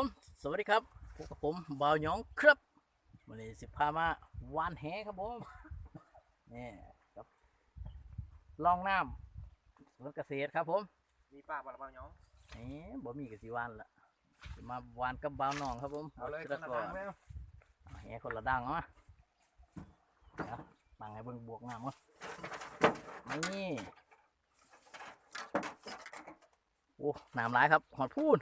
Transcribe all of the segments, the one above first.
ผมสวัสดีครับพบกับผมบ่าวหยองครับวันนี้สิพามาวานแหครับผมนี่ครับลองน้ำสวนเกษตรครับผม มีป้าบอลบอลย้องนี่บ่มีกสิวานละสิมาวานกับบ่าวน้องครับผมเอาเลยทีคนละก่อทางนแล้วเอาแหคนละดังเอามาเอาตั้งให้เบิ่งบวกน้ำก่อนนี่โอ้น้ำหลายครับหอดพูน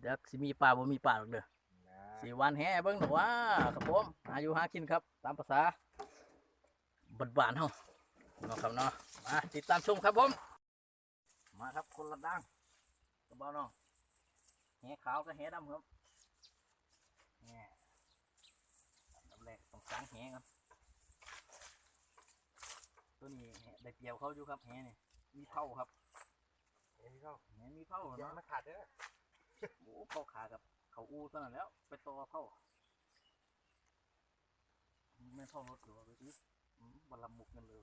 เดี๋ยวสิมีปลาบ่มีปลาหรอกเด้อสี่วันแห่เบิ้งหนูว่าครับผมอายุหากินครับ ตามภาษาบานบานๆเฮาเนาะครับเนาะมาติดตามชมครับผม มาครับคนละดังกระเบาน้องแห่ขาวกับแห่ดำครับแห่อันดับแรกต้องสางแห่ครับ ตัวนี้แห่ได้เปรียวเขาอยู่ครับแห่นี่มีเท่าครับเห็นเข้าแห่มีเท่าอย่าเนาะมาขาดเด้อ โอ้เข้าขากับ เขาอูตัวนั้นแล้ว ไปต่อเข้าไม่เข้ารถหรือว่าไปซื้อบลำมุกกันเลย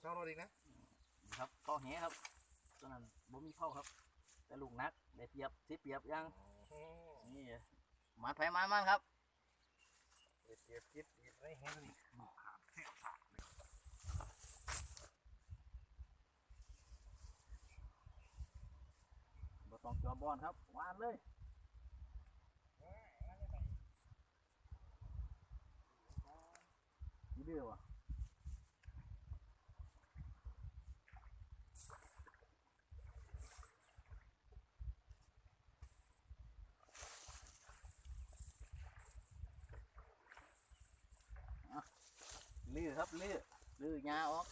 เช่ารถอีกนะครับเข้าแหครับตัวนั้นบ่มีเข้าครับ แต่ลูกนักได้เปรียบเสียเปรียบยังนี่มาไผมามันครับเก็บเก็บคิดดีไม่เห็นบ่ ต้องจัวบอลครับวานเลยนี่เดือวอะลื้อครับลื้อลื้อยาออก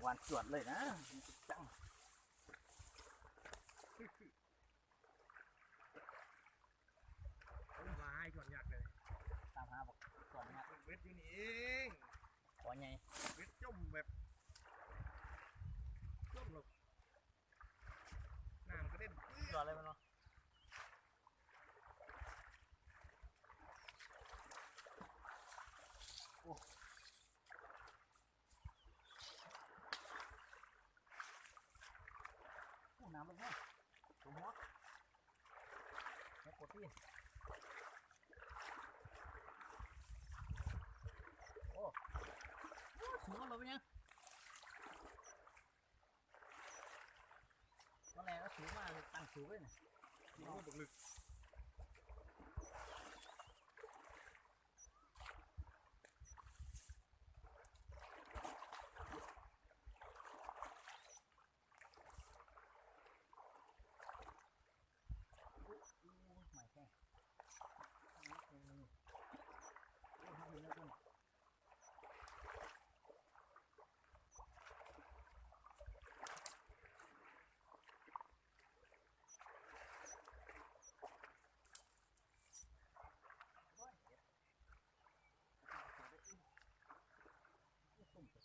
หวานจวดเลยนะจัง วายก่อนอยากเลย ตามหาบอกก่อนนะ เวทอยู่นี่ เองขอไง เวทจมแบบจมหรอกน้ำกระเด็น จอดเลยมันเนาะโอ้โอ้น้ำมันแห้งตัวหัวแค่กดที่โอ้โอ้สูงเราเป็นยังตอนแรกก็สูง มากเลยตั้งสูงเลยนะ กินลูกตกลึก หมายแค่นี่นี่นี่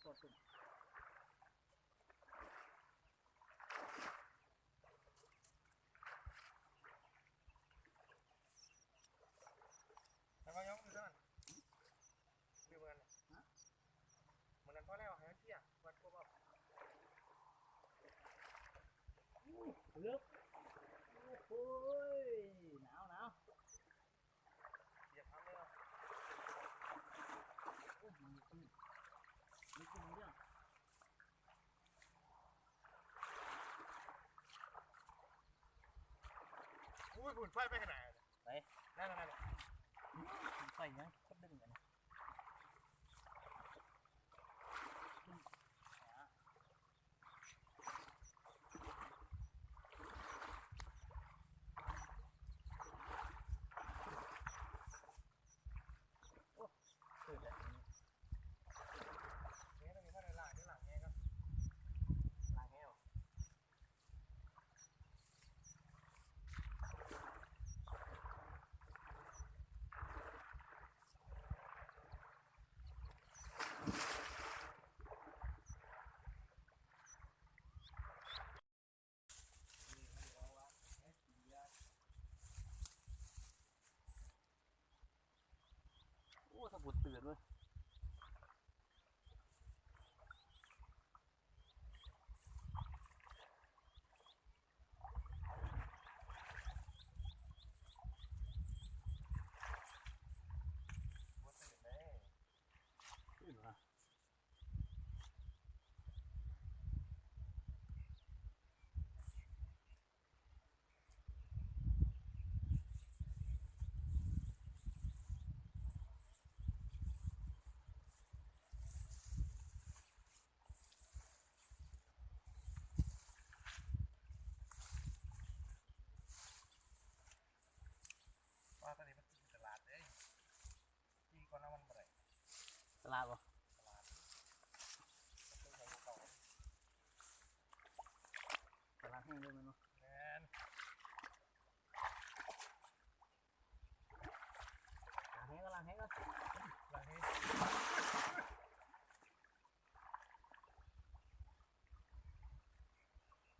แล้วก็ย้องอยู่ด้านดูมันเหมือนกันพอแล้วให้มันเที่ยวัดพวกว่า เลือกโอ้ยหนาวหนาว เที่ยทำเลย โอ้ยมีขึ้นมีขึ้นเรื่อง อุ้ยบุญไฟไปขนาดไหนนั่นนั่นนั่นไฟยังก็ดึงกันคือแบบนี้ นี่ต้องมีท่านในหลังนี่หลังไงครับ ล้างแห้ว โอ้สะบุดตื่นเว้ย ห้งเลยมันเนาะ แมน ล้างแห้งก็ล้างแห้งก็ หลังนี้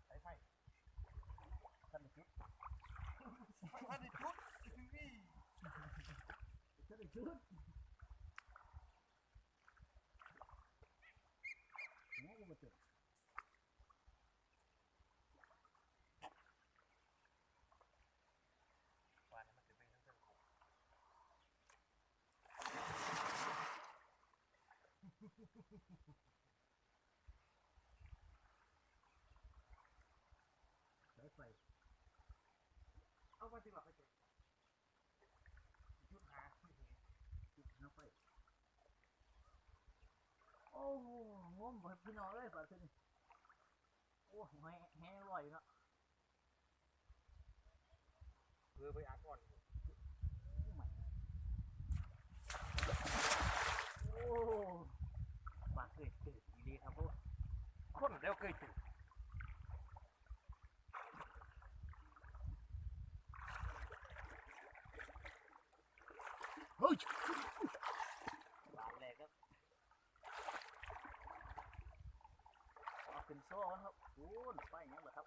ไอ้ไผ่ ท่านจุด พันธุ์ชุดถึงนี่ ท่านจุดเนี่ยก็มาจุด วานมันจะเป็นเรื่องของ สายไฟ เอามาที่หลับไปจุดชุดหาที่เห็น จุดหาไฟ โอ้โหงมบ่พี่น้องเลยป่าตัวนี้โอ้แห้งแห้งลอยเนาะเพื่อไปอาก่อนโอ้ปากเกิดเกิดดีครับพวกคนแล้วเคยจุด เฮ้ยบาทแรกครับเอาขึ้นโซ่ครับโอ้ยไฟยังเหรอครับ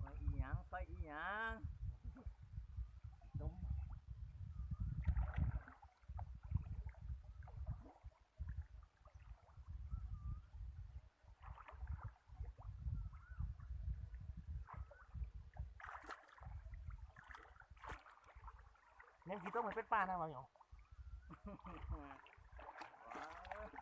ไฟอีหยังไฟอีหยังต้มยังกี่ต้มมันเป็นปลานะบางอย่าง ว้าว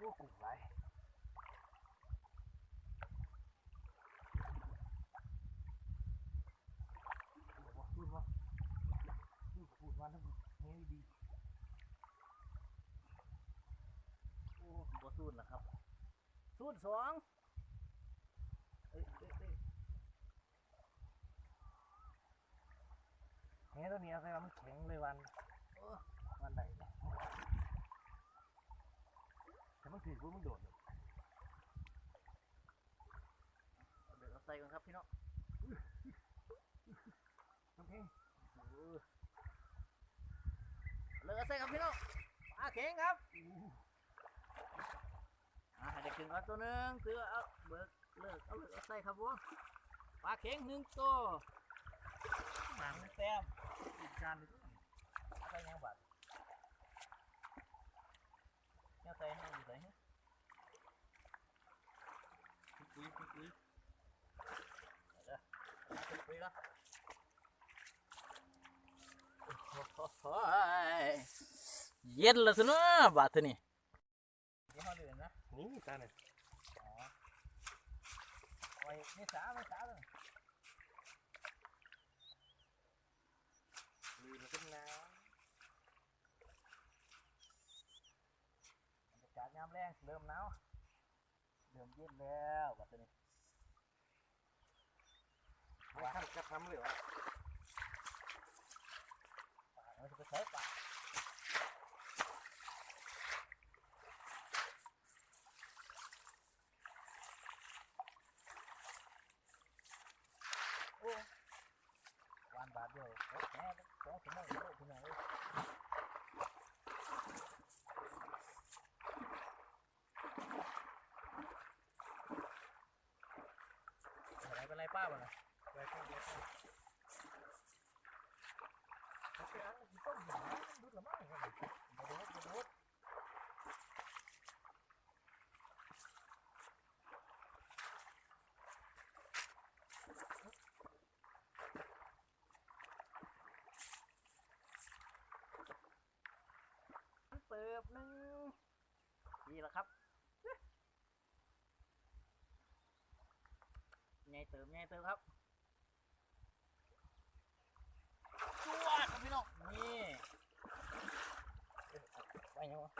โอ้กุ้งไรพูดว่าพูดพูดว่าแล้วนี่ดี โอ้บ่สูนนะครับสูนสองเอ้ยตัวนี้อาใส่ว่ามันแข็งเลยวันวันไหนแต่มันถือว่ามันโดดเลยเดี๋ยวเอาใส่ก่อนครับพี่น้องน้ำเพลงโอ้เลิกเอาใส่ครับพี่น้องปลาเข็งครับ อ่าให้ได้ขึ้นก่อนตัวหนึงคือเอาเบิกเลิกเอาเลิกเอาใส่ครับผมปลาเข็งหนึ่งตัวหมังแต้มอีกการหนึงใส่ยังบัดเนี่ยใส่ให้อยู่ใส่ให้คุยคุยคุยคุยละโอ้ยเย็นแล้วสินะบาทนี้ เดี๋ยวเขาเดือนนะนี่ตาเนี่ยอ๋อไว้ไม่สาไม่สาเลยลืมขึ้นน้บรรยากาศยามแรงเริ่มหนาวเริ่มเย็นแล้วบาดเท่านี้ำไม่ขั้นจะทำเลยเหรอป่าเราจะไปใช้ป่าโอ้วานบาทเดียวโอ้แม่สองชั่วโมงเดียวพี่น้องเอ้ย อะไรเป้าบ่นะไปข้างเดียวกันเอาไปเอาอีต้นหินดูดละมั้งกันบ่รู้บ่รู้เติบหนึ่งนี่แหละครับ ไงเติมไงเติมครับจวดครับพี่น้องนี่ไปยังวะ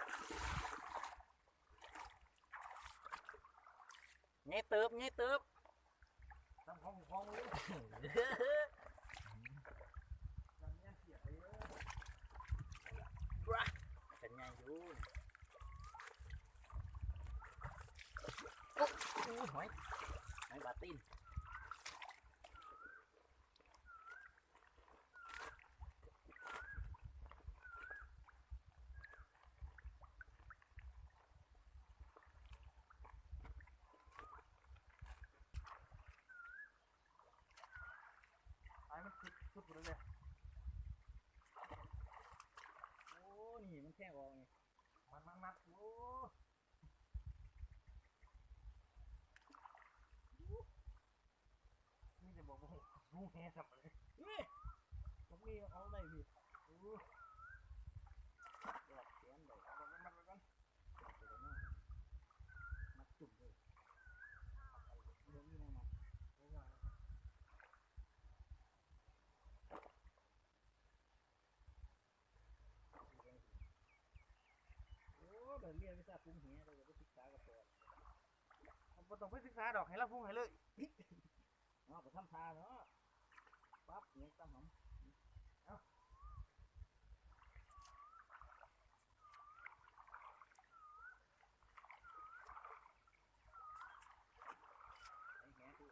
ไงเติบไงเติบทำของของเลยลำเนี้ยเสียไปเยอะเป็นไงอยู่อุ๊ยอู้หอยหอยบาติน ไอ้มันสุดสุดหมดเลย โอ้นี่มันแค่ออกไง มันมันมัดโอ้นี่จะบอกว่า งูแห่สับเลยนี่พวกนี้เอาได้พี่อู้ยอดเสียนเลยมันมันมันมันมัดจุ่มเลยเดี๋ยวนี้นะมาโอ้เดี๋ยวเรียนวิชาปุ้งเหี้ยเราจะไปศึกษากับตัวผมต้องไปศึกษาดอกให้เราพุ่งให้เลยอ๋อไปทำทาเนาะ ปั๊บเนี่ยตั้มหอมเอาไอ้แหงกู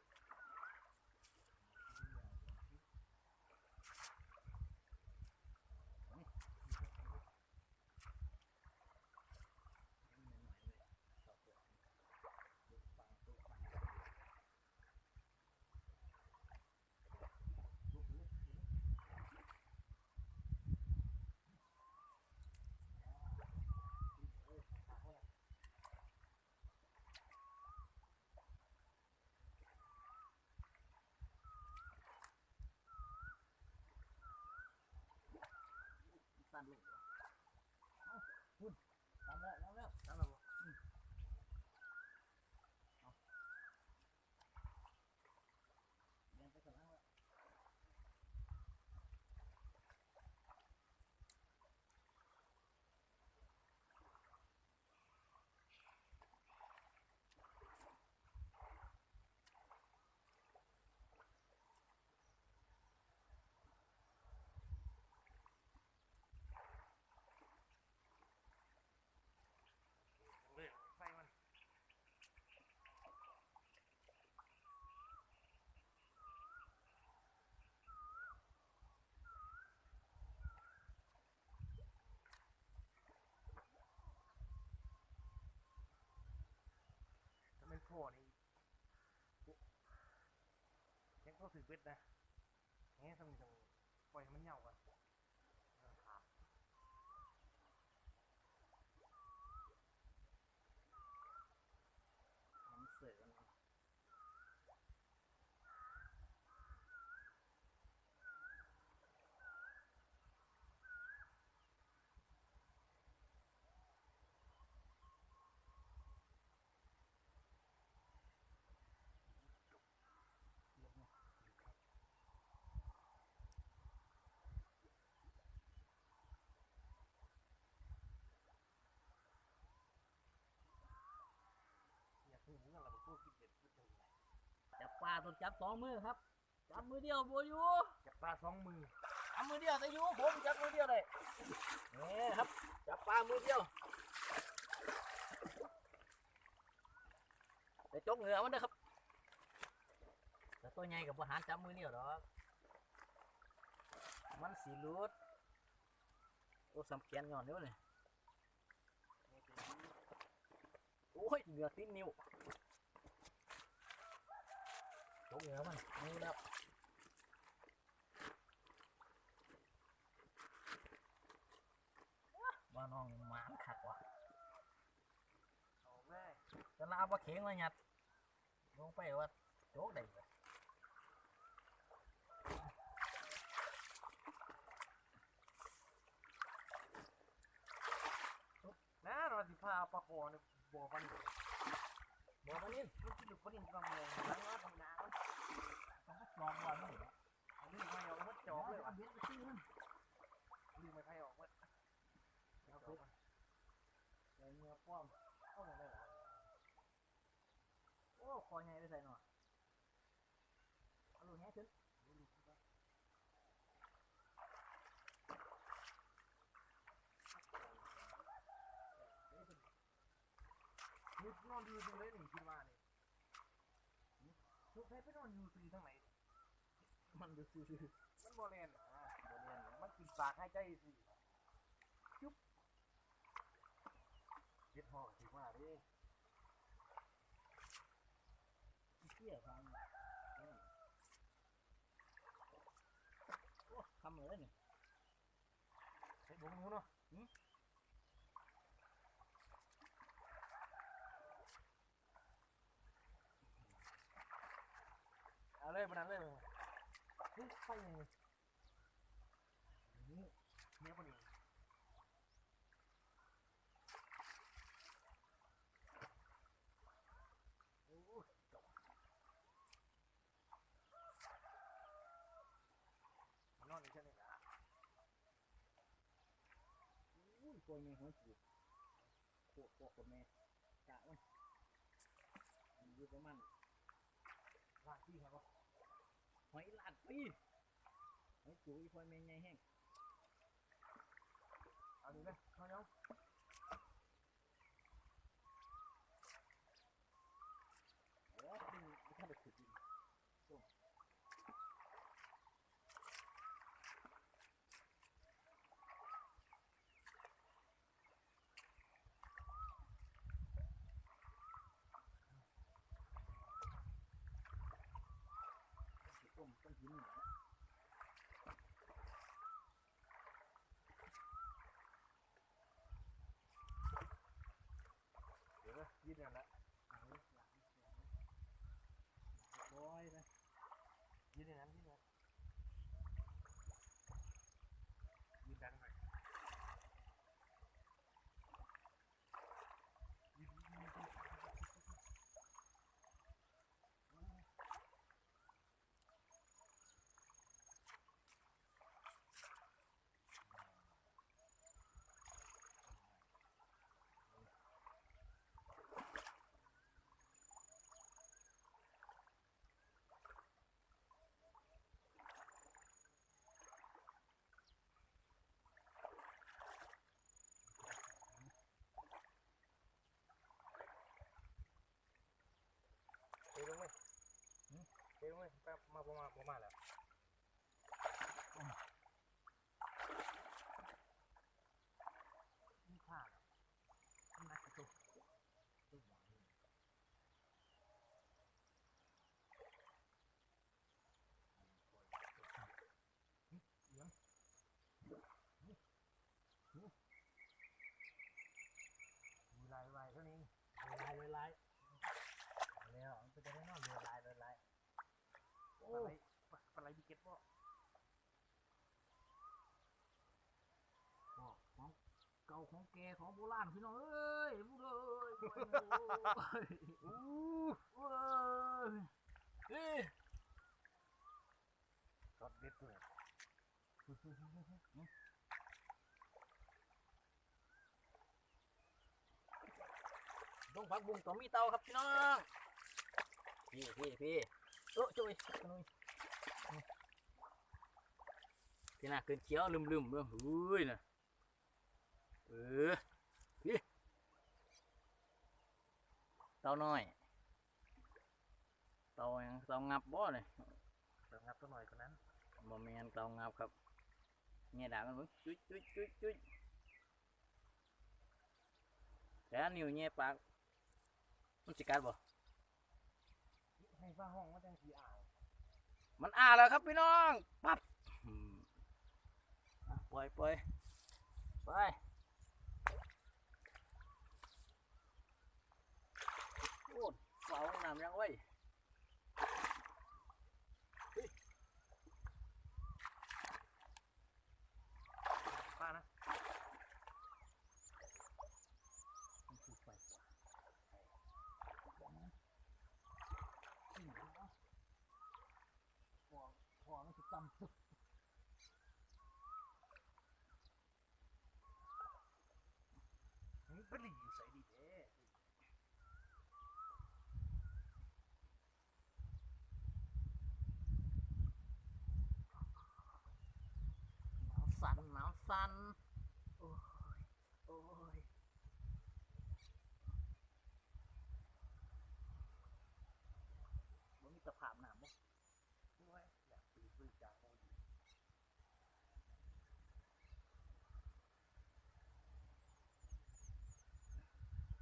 สั้นลูกเอาคุณทำแล้วทำแล้ว นั่นแหละ เรียนไปกันแล้ว เลยไฟมันถ้าเป็นพ่อนี่ ยังเขาถึงเบ็ดนะแง่ต้องต้องปล่อยให้มันเหย่าก่อนขาด มันเสือมัน อยากรู้เหมือนกันเราบอกพวกกินเด็ดพูดจังไง จับปลา ต้องจับสองมือครับ จับมือเดียวบัวอยู่จับปลาสองมือจับมือเดียวแต่อยู่ผมจับมือเดียวเลยนี่ครับ จับปลามือเดียวแต่จกเหงือมันเด้อครับแต่ตัวใหญ่กับอาหารจับมือเดียวดอกมันสีรูดโอ้สำเคียนก่อนเดี๋ยวนี่โอ้ยเหงือติดนิ้ว จกเหงือมันนี่แล้วว่าน้องนี่หมานคักว่ะเอาแม่จะลาปลาเข็งมาหยัดลงไปว่าโจกได้บ่นะเราสิพาปลาคอเนี่ยบ่อปันอยู่บ่ตอนนี้ลูกกินลูกปันอยู่กำลังล้างน้ำทำน้ำ ต้องก็จองว่านี่แหละเอาลืมไม่ออกมันจอบเลยว่ะเบี้ยไมันลืมไม่ใครออกมันเอาไปเลยเงือป้อมเอามดเลยเหรอโอ้คอใหญ่ไปใส่หน่อยขึ้นมุดนอนอยู่ตรงไหนนี่คิดว่านี่มุดให้ไปนอนอยู่ตรงทางไหน มันดูซื่อมันโบ่แล่นนะบ่แล่นมันกินปากให้ใจสิจุ๊บเฮ็ดห่อกสิว่าด้ๆเที่ยฟังเออโอ้คำเลยเนี่ยใส่บ่งหนูเนาะเอาเลยบ่นั้นเลย เฮ้ยไปยังไงนี่เนี่ยบ่นี่โอ้ยจบนอนนี่ใช่ไหมล่ะอุ้ยปล่อยแม่หัวจูบโคตรโคตรแม่กะมันอยู่ประมาณล่างที่ครับ อยหลาดปีหอยจูบอีพอยแม่ใหญ่แห้งเอาดีไหมน้องน้อง โอ้ขึ้นไม่ทันได้ขุดดิน ต้มต้มหินเหรอ เดี๋ยวนะยืดกันละ หลังหลังหลังร้อยนะ ยืดอย่างนั้นยืดอย่างนั้นยืดดังหน่อยยืดยืดยืดเตะลงไหม เตะลงไมแป๊บมาประมาบ่มาแล้ว นี่ผ้าเหรอนี่นักกระตุกตุกหวานนี่ มีลายลายเท่านี้ ลายเลยลายแล้วมันจะได้นอนเลยลายเลยลาย โอ้ยปลาปลาไหลบิเก็ตบ่ บอกของเก่าของแกของโบราณพี่น้องเอ้ยพูดเลยอู้โอ้ยเฮ้ยช็อตเด็ดเลยดงผักบุ้งต่อมีเตาครับพี่น้อง พี่พี่พี่เออจุ้ยจุ้ยพี่น่ะเกินเขียวลืมลืมเรื่องอุ้ยนะ เออพี่เตาน้อย เตาหยังเตางับบ่เลยเติมงับตัวหน่อยกว่านั้นบ่แม่นเตางับครับเนี่ยด่ากันเบิ่งจุ้ยจุ้ยจุ้ยจุ้ยแล้วนิ้วเนี่ยปากมันสิกัดบ่ให้ฟ้าห้องมาจังสีอ่างมันอ้าแล้วครับพี่น้อง ปั๊บอืมอะปล่อยปล่อยไปโอ้ เฝ้าน้ำยังไว้ป้านะ มันคือไฟกว่าจริงเหรอพอพอมันจะจำตึก หืมเป็นหลีอยู่ใส่ดีแท้ สัน โอ้ย โอ้ย มันมีตะภาพหนามบ่ด้วยอยากปีปืนจากโมดี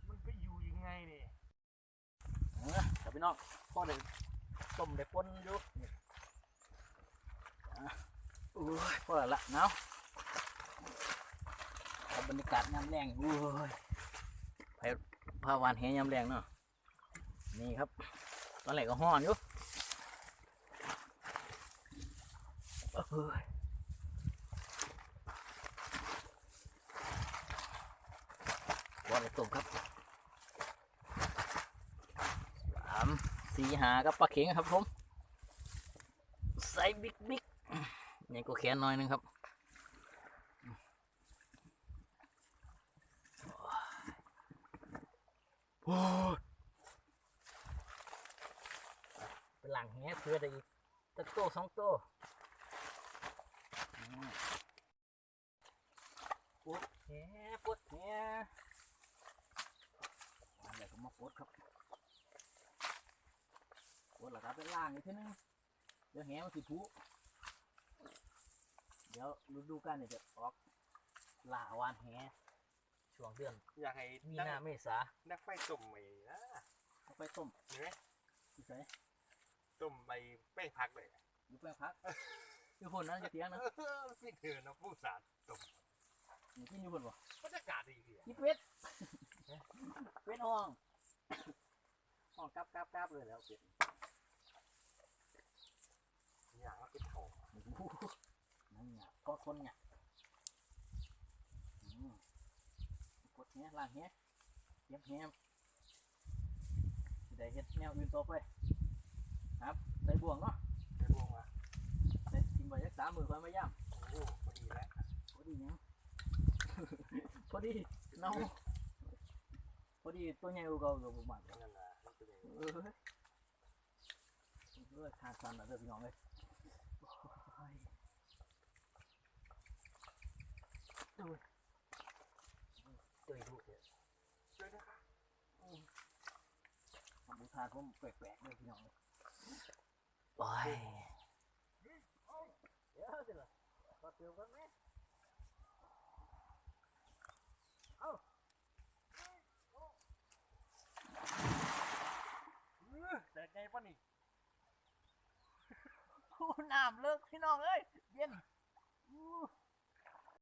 มันไปอยู่ยังไงเนี่ยเออกับพี่น้องพ่อเด็กต้มเด็กปนอยู่โอ้ยพ่อละเนาะ บรรยากาศยามแรงโอ้ยไปพาวานแหยามแรงเนาะนี่ครับ ตอนแรกก็ห้อนอยู่เอ้ยบอลเลยต้มครับสามสี่หากับปลาเข็งครับผมใส่บิ๊กบิ๊กนี่ก็แขนหน่อยนึงครับโอ้ยเป็นหลังแหเพื่อได้อีก ตะโตสองโตอืมปวดแหปวดแหอะไรก็มาปวดครับกดหลักครับเป็นล่างอีกทีนึงเดี๋ยวแหมันสิผูเดี๋ยวฤดูกาลเนี่ยจะออกล่าวานแหช่วงเดือนอยากให้มีนักนาเมษานักไฟต้มไอ้นะเอาไปต้มเห็นไหมที่ใส่ต้มใบแป้งผักเลย อยู่แป้งพักอยู่พุ่นนั้นจะเตียงนะพี่เธอนะผู้สารต้มอยู่ที่อยู่พุ่นบ่บรรยากาศดีดียี่เป็ดเป็ดห้องห้องกราบกราบกราบเลยแล้วเป็ดอย่างว่าเป็นโถโอ้โหนั่นเนี่ยก็คนเนี่ยอืมกดแหล่างแหเย็บแหสิได้เฮ็ดแนวอื่นต่อไปครับใส่บ่วงเนาะจะร่วงว่ะ ใส่ทิมไปยักสามมือค่อยมาย่โอ้พอดีแล้วำพอดีหยังพอดีเนาพอดีตัวใหญ่กว่าเก่ากับบุมัดนั่นน่ะมันเป็นอย่างนี้เออเออทางสันแล้วเด้อพี่น้องเลยโอ้ยดูเจอดูเนี่ยช่วยนะคะทำบุทานผมแปลกๆเลยพี่น้องเลยโอ้ยเดี๋ ยวสิล่ะขอเติมกันไหมเอาแต่ไงปะนี่โอ้น้ำเลิกพี่น้องเอ้ยเย็น